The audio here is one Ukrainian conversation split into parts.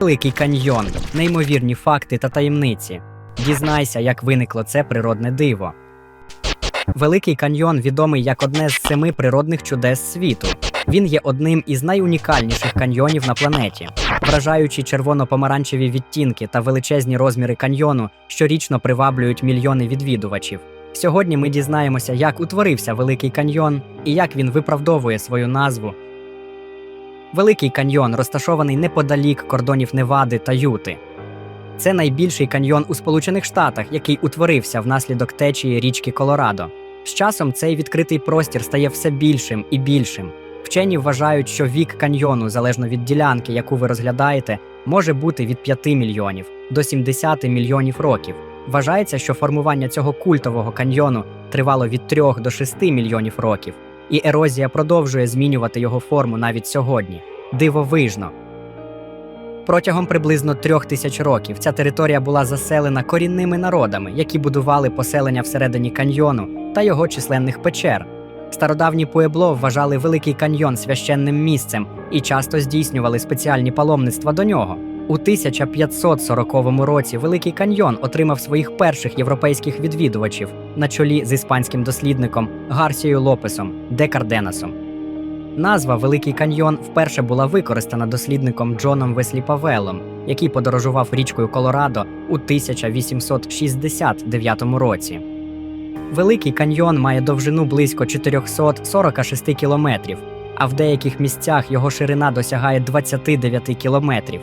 Великий каньйон, неймовірні факти та таємниці. Дізнайся, як виникло це природне диво. Великий каньйон відомий як одне з семи природних чудес світу. Він є одним із найунікальніших каньйонів на планеті. Вражаючі червоно-помаранчеві відтінки та величезні розміри каньйону щорічно приваблюють мільйони відвідувачів. Сьогодні ми дізнаємося, як утворився Великий каньйон і як він виправдовує свою назву. Великий каньйон розташований неподалік кордонів Невади та Юти. Це найбільший каньйон у Сполучених Штатах, який утворився внаслідок течії річки Колорадо. З часом цей відкритий простір стає все більшим і більшим. Вчені вважають, що вік каньйону, залежно від ділянки, яку ви розглядаєте, може бути від 5 мільйонів до 70 мільйонів років. Вважається, що формування цього культового каньйону тривало від 3 до 6 мільйонів років, і ерозія продовжує змінювати його форму навіть сьогодні. Дивовижно. Протягом приблизно трьох тисяч років ця територія була заселена корінними народами, які будували поселення всередині каньйону та його численних печер. Стародавні Пуебло вважали Великий каньйон священним місцем і часто здійснювали спеціальні паломництва до нього. У 1540 році Великий каньйон отримав своїх перших європейських відвідувачів на чолі з іспанським дослідником Гарсією Лопесом де Карденасом. Назва Великий каньйон вперше була використана дослідником Джоном Веслі Павелом, який подорожував річкою Колорадо у 1869 році. Великий каньйон має довжину близько 446 кілометрів, а в деяких місцях його ширина досягає 29 кілометрів.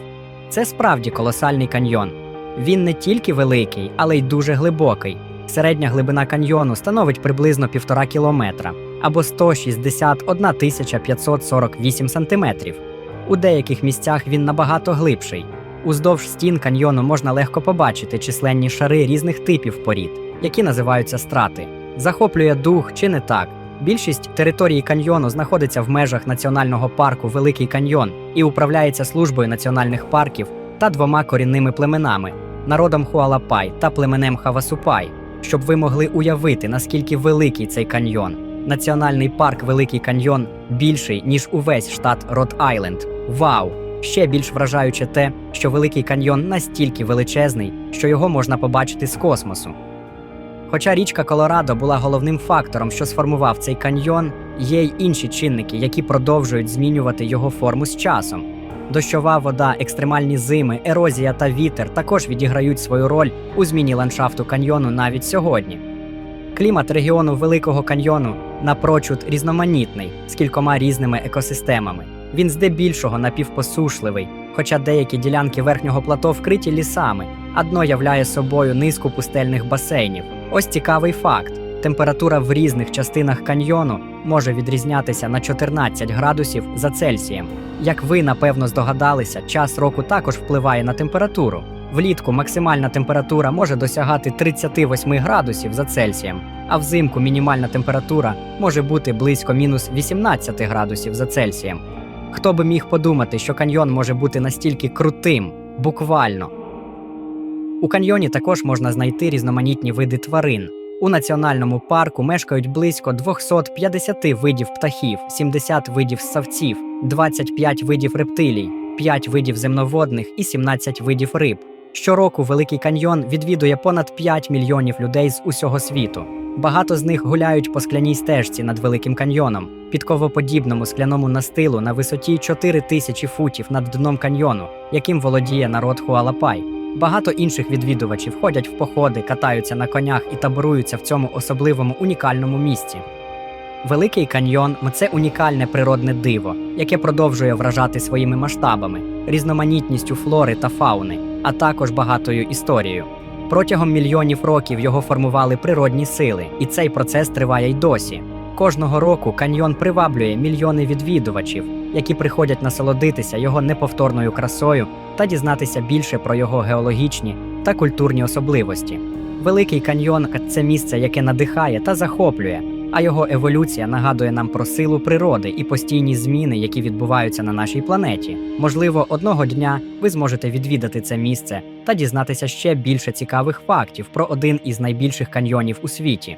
Це справді колосальний каньйон. Він не тільки великий, але й дуже глибокий. Середня глибина каньйону становить приблизно півтора кілометра або 161 548 сантиметрів. У деяких місцях він набагато глибший. Уздовж стін каньйону можна легко побачити численні шари різних типів порід, які називаються страти. Захоплює дух чи не так. Більшість території каньйону знаходиться в межах національного парку Великий каньйон і управляється службою національних парків та двома корінними племенами народом Хуалапай та племенем Хавасупай, щоб ви могли уявити, наскільки великий цей каньйон. Національний парк Великий каньйон більший, ніж увесь штат Рот Айленд. Вау! Ще більш вражаюче те, що Великий каньйон настільки величезний, що його можна побачити з космосу. Хоча річка Колорадо була головним фактором, що сформував цей каньйон, є й інші чинники, які продовжують змінювати його форму з часом. Дощова вода, екстремальні зими, ерозія та вітер також відіграють свою роль у зміні ландшафту каньйону навіть сьогодні. Клімат регіону Великого каньйону напрочуд різноманітний з кількома різними екосистемами. Він здебільшого напівпосушливий, хоча деякі ділянки верхнього плато вкриті лісами, а дно являє собою низку пустельних басейнів. Ось цікавий факт: температура в різних частинах каньйону може відрізнятися на 14 градусів за Цельсієм. Як ви напевно здогадалися, час року також впливає на температуру. Влітку максимальна температура може досягати 38 градусів за Цельсієм, а взимку мінімальна температура може бути близько мінус 18 градусів за Цельсієм. Хто би міг подумати, що каньйон може бути настільки крутим, буквально. У каньйоні також можна знайти різноманітні види тварин. У національному парку мешкають близько 250 видів птахів, 70 видів ссавців, 25 видів рептилій, 5 видів земноводних і 17 видів риб. Щороку Великий каньйон відвідує понад 5 мільйонів людей з усього світу. Багато з них гуляють по скляній стежці над Великим каньйоном, підковоподібному скляному настилу на висоті 4 тисячі футів над дном каньйону, яким володіє народ Хуалапай. Багато інших відвідувачів ходять в походи, катаються на конях і таборуються в цьому особливому унікальному місці. Великий каньйон це унікальне природне диво, яке продовжує вражати своїми масштабами, різноманітністю флори та фауни, а також багатою історією. Протягом мільйонів років його формували природні сили, і цей процес триває й досі. Кожного року каньйон приваблює мільйони відвідувачів, які приходять насолодитися його неповторною красою та дізнатися більше про його геологічні та культурні особливості. Великий каньйон це місце, яке надихає та захоплює, а його еволюція нагадує нам про силу природи і постійні зміни, які відбуваються на нашій планеті. Можливо, одного дня ви зможете відвідати це місце та дізнатися ще більше цікавих фактів про один із найбільших каньйонів у світі.